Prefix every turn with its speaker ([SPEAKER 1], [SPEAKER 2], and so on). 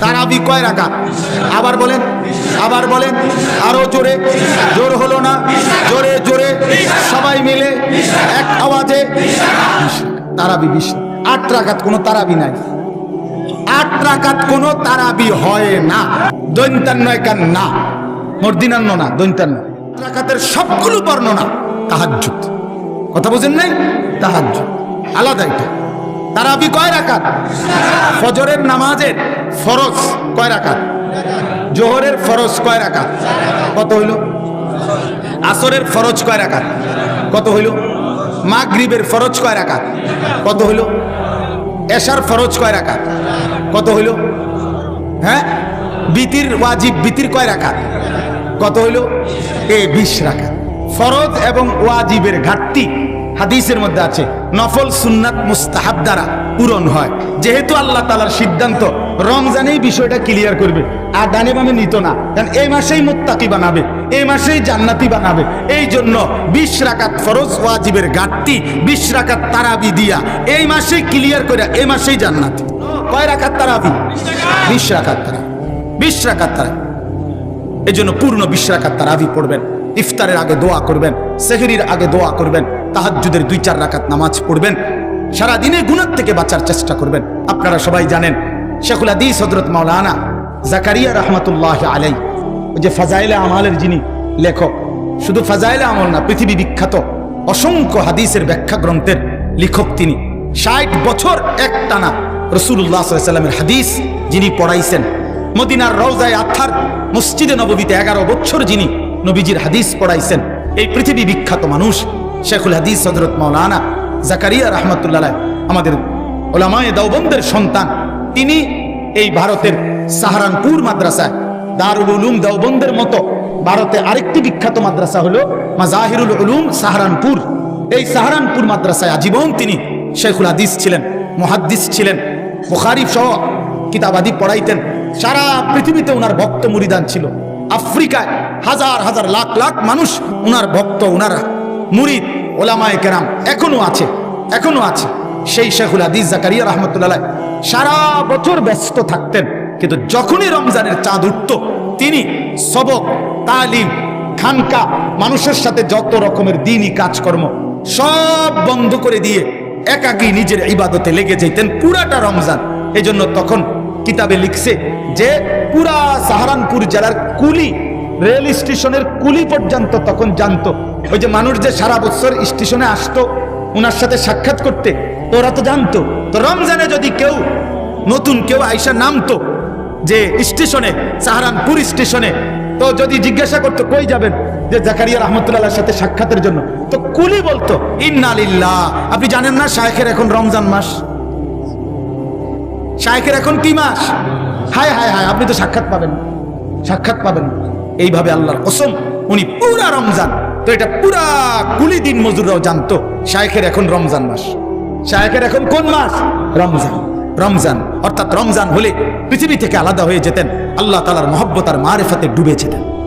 [SPEAKER 1] তারাবি কয় রাকাত? আবার বলেন আবার বলেন, আরও জোরে, জোর হলো না, জোরে জোরে, সবাই মিলে এক আওয়াজে তারাবি বিশ আট রাকাত কোনো তারাবি নাই। আট রাকাত কোনো তারাবি হয় না। দৈন্তান্ন একান না। মর্দিনান্ন না দৈন্তান্ন রাকাতের সবগুলো বর্ণনা তাহাজ্জুদ। কথা বুঝেন নাই? তাহাজ্জুদ। আলাদা এটা। তারাবি কয় রাকাত? ফজরের নামাজের ফরজ কয় রাকাত? জোহরের ফরজ কয় রাকাত? কত হইল? আসরের ফরজ কয় রাকাত? কত হইল? মাগরিবের ফরজ কয় রাকাত? কত হইল? এশার ফরজ কয় রাকাত? কত হইল? হ্যাঁ? বিতির ওয়াজিব বিতির কয় রাকাত? কত হইল? এ বিশ রাকাত। ফরজ এবং ওয়াজিবের ঘাটতি হাদিসের মধ্যে আছে। নফল সুন্নাত মুস্তাহাব দ্বারা পূরণ হয়। যেহেতু আল্লাহ তালার সিদ্ধান্ত রমজানেই বিষয়টা ক্লিয়ার করবে। আর ডানে বামে নিত না। কারণ এই মাসেই মুত্তাকি বানাবে, এই মাসেই জান্নাতি বানাবে। এই জন্য বিশ রাকাত ফরজ, ওয়াজিবের ঘাটতি, বিশ রাকাত তারাবি দিয়া এই মাসেই ক্লিয়ার করে, এই মাসেই জান্নাতি। কয় রাকাত তারাবি? বিশ রাকাত তারা বিশ রাকাত তারা এই জন্য পূর্ণ বিশ রাকাত তারাবি পড়বেন। ইফতারের আগে দোয়া করবেন, সেহরির আগে দোয়া করবেন, তাহাজ্জুদের দুই চার রাকাত নামাজ পড়বেন। সারাদিনে গুণার থেকে বাঁচার চেষ্টা করবেন। আপনারা সবাই জানেন শেখুল আদিস হজরত মাওলানা জাকারিয়া রহমতুল্লাহ আলাই যে ফাজাইলে আমালের যিনি লেখক, শুধু ফাজাইলে আমল না, পৃথিবী বিখ্যাত, অসংখ্য হাদিসের ব্যাখ্যা গ্রন্থের লেখক তিনি। ষাট বছর এক টানা রসুল্লাহ সাল্লামের হাদিস যিনি পড়াইছেন। মদিনার রওজায় আথার মসজিদে নববীতে এগারো বছর যিনি নবীজির হাদিস পড়াইছেন, এই পৃথিবী বিখ্যাত মানুষ শেখুল হাদিস হজরত মৌলানা জাকারিয়া রহমতুল্লাহ আমাদের ওলামায় দাওবন্দের সন্তান। তিনি এই ভারতের সাহারানপুর মাদ্রাসায় দারুল উলুম দেওবন্দের মতো ভারতে আরেকটি বিখ্যাত মাদ্রাসা হলো মাজাহিরুল উলুম সাহারানপুর। এই সাহারানপুর মাদ্রাসায় আজীবন তিনি শেখুল হাদিস ছিলেন, মুহাদ্দিস ছিলেন, বুখারি সহ কিতাবাদি পড়াইতেন। সারা পৃথিবীতে ওনার ভক্ত মুরিদান ছিল। আফ্রিকায় হাজার হাজার লাখ লাখ মানুষ ওনার ভক্ত ওনার মুরিদ, ওলামায় কেরাম এখনও আছে এখনও আছে। সেই শেখুল হাদিস জাকারিয়া রহমতুল্লাহ সারা বছর ব্যস্ত থাকতেন। কিন্তু যখনই রমজানের চাঁদ উঠত, তিনি সবক, তালিম, খানকা, মানুষের সাথে যত রকমের দিনই কাজকর্ম সব বন্ধ করে দিয়ে একাকি নিজের ইবাদতে লেগে যেতেন পুরাটা রমজান। এই জন্য তখন কিতাবে লিখছে যে পুরা সাহারানপুর জেলার কুলি, রেল স্টেশনের কুলি পর্যন্ত তখন জানতো। ওই যে মানুষ যে সারা বছর স্টেশনে আসতো ওনার সাথে সাক্ষাৎ করতে ওরা তো জানতো। তো রমজানে যদি কেউ, নতুন কেউ আইসা নামতো যে স্টেশনে, সাহারানপুর স্টেশনে, তো যদি জিজ্ঞাসা করতো, কই যাবেন? যে জাকারিয়া রহমতুল্লাহর সাথে সাক্ষাতের জন্য। তো কুলি বলতো ইন্নালিল্লাহ আপনি জানেন না শায়েখের এখন রমজান মাস? শায়েখের এখন কি মাস? হায় হায় হায়, আপনি তো সাক্ষাৎ পাবেন। সাক্ষাৎ পাবেন। এইভাবে আল্লাহর কসম, উনি পুরা রমজান। তো এটা পুরা কুলি দিন মজুররাও জানতো, শায়েখের এখন রমজান মাস। শায়েখের এখন কোন মাস? রমজান। রমজান, অর্থাৎ রমজান হলে পৃথিবী থেকে আলাদা হয়ে যেতেন। আল্লাহ তালার মহব্বতার মারেফাতে ডুবে যেতেন।